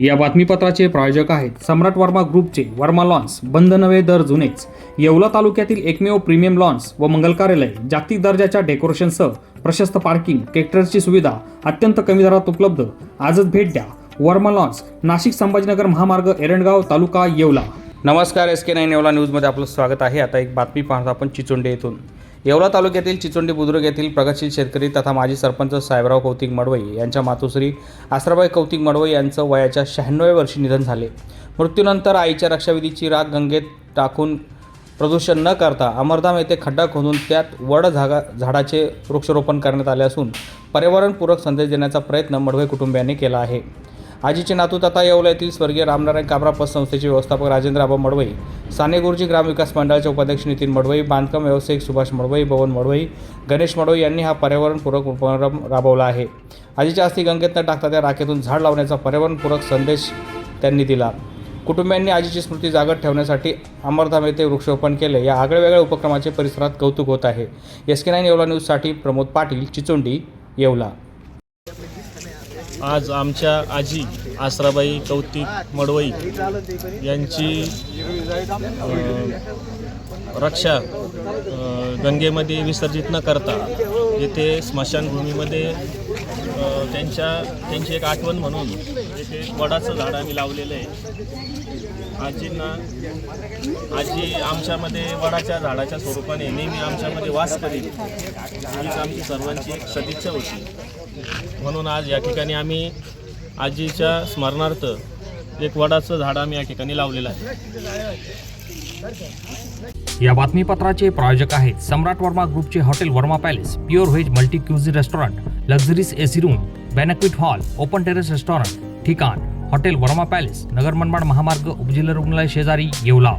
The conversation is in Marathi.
या बातमीपत्राचे प्रायोजक आहेत सम्राट वर्मा ग्रुपचे वर्मा लॉन्स बंद नवे दर जुनेच. येवला तालुक्यातील एकमेव प्रीमियम लॉन्स व मंगल कार्यालय जागतिक दर्जाच्या डेकोरेशनसह प्रशस्त पार्किंग ट्रॅक्टरची सुविधा अत्यंत कमी दरात उपलब्ध. आजच भेट द्या. वर्मा लॉन्स नाशिक संभाजीनगर महामार्ग एरणगाव तालुका येवला. नमस्कार एस के नाईन येवला न्यूजमध्ये आपलं स्वागत आहे. आता एक बातमी पाहतो आपण चिचोंडे येथून. येवला तालुक्यातील चिचोंडी बुद्रुक येथील प्रगतशील शेतकरी तथा माजी सरपंच साहेबराव कौतिक मडवई यांच्या मातोश्री आसराबाई कौतिक मडवई यांचं वयाच्या शहाण्णव्या वर्षी निधन झाले. मृत्यूनंतर आईच्या रक्षाविधीची राग गंगेत टाकून प्रदूषण न करता अमरधाम येथे खड्डा खोदून त्यात वड झागा झाडाचे वृक्षारोपण करण्यात आले असून पर्यावरणपूरक संदेश देण्याचा प्रयत्न मडवई कुटुंबियांनी केला आहे. आजीचे नातू तथा येवला येथील स्वर्गीय रामनारायण काबरा पत संस्थेचे व्यवस्थापक राजेंद्र आबा मडवई साने गुरुजी ग्रामविकास मंडळाचे उपाध्यक्ष नितीन मडवई बांधकाम व्यावसायिक सुभाष मडवई भवन मडवई गणेश मडवई यांनी हा पर्यावरणपूरक उपक्रम राबवला आहे. आजीच्या अस्थी गंगेत न टाकता त्या राखेतून झाड लावण्याचा पर्यावरणपूरक संदेश त्यांनी दिला. कुटुंबियांनी आजीची स्मृती जागत ठेवण्यासाठी अमरधाम येथे वृक्षरोपण केले. या आगळ्यावेगळ्या उपक्रमाचे परिसरात कौतुक होत आहे. एस के नाईन येवला न्यूजसाठी प्रमोद पाटील चिचोंडी येवला. आज आमच्या आजी आसराबाई कौतिक मडवई यांची रक्षा गंगेमध्ये विसर्जित न करता येथे स्मशानभूमीमध्ये त्यांच्या त्यांची एक आठवण म्हणून येथे वडाचं झाड आम्ही लावलेलं आहे. आजींना आजी आमच्यामध्ये वडाच्या झाडाच्या स्वरूपाने नेहमी आमच्यामध्ये वास करील हीच आमची सर्वांची एक सदिच्छा होती. म्हणून आज या ठिकाणी आम्ही आजीच्या स्मरणार्थ एक वडाचं झाड आम्ही या ठिकाणी लावलेलं आहे. या बातमीपत्राचे प्रायोजक आहेत सम्राट वर्मा ग्रुपचे hotel Verma palace pure veg multi cuisine restaurant luxuries AC room banquet hall open terrace restaurant ठिकाण हॉटेल वर्मा पॅलेस नगर मनमाड महामार्ग उपजिल्हा रुग्णालय शेजारी येवला.